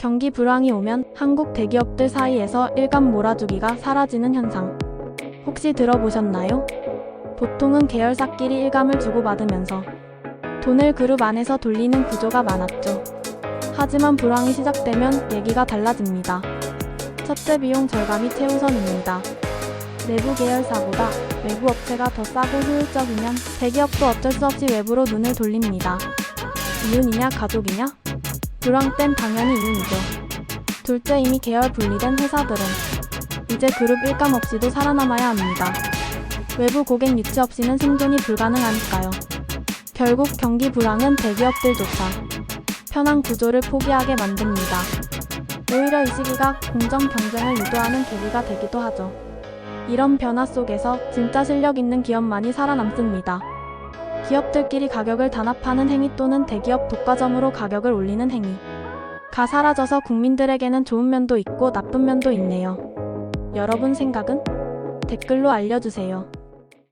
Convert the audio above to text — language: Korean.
경기 불황이 오면 한국 대기업들 사이에서 일감 몰아주기가 사라지는 현상. 혹시 들어보셨나요? 보통은 계열사끼리 일감을 주고받으면서 돈을 그룹 안에서 돌리는 구조가 많았죠. 하지만 불황이 시작되면 얘기가 달라집니다. 첫째 비용 절감이 최우선입니다. 내부 계열사보다 외부 업체가 더 싸고 효율적이면 대기업도 어쩔 수 없이 외부로 눈을 돌립니다. 이윤이냐 가족이냐? 불황 땐 당연히 이윤이죠. 둘째 이미 계열 분리된 회사들은 이제 그룹 일감 없이도 살아남아야 합니다. 외부 고객 유치 없이는 생존이 불가능하니까요. 결국 경기 불황은 대기업들조차 편한 구조를 포기하게 만듭니다. 오히려 이 시기가 공정 경쟁을 유도하는 계기가 되기도 하죠. 이런 변화 속에서 진짜 실력 있는 기업만이 살아남습니다. 기업들끼리 가격을 단합하는 행위 또는 대기업 독과점으로 가격을 올리는 행위. 가 사라져서 국민들에게는 좋은 면도 있고 나쁜 면도 있네요. 여러분 생각은? 댓글로 알려주세요.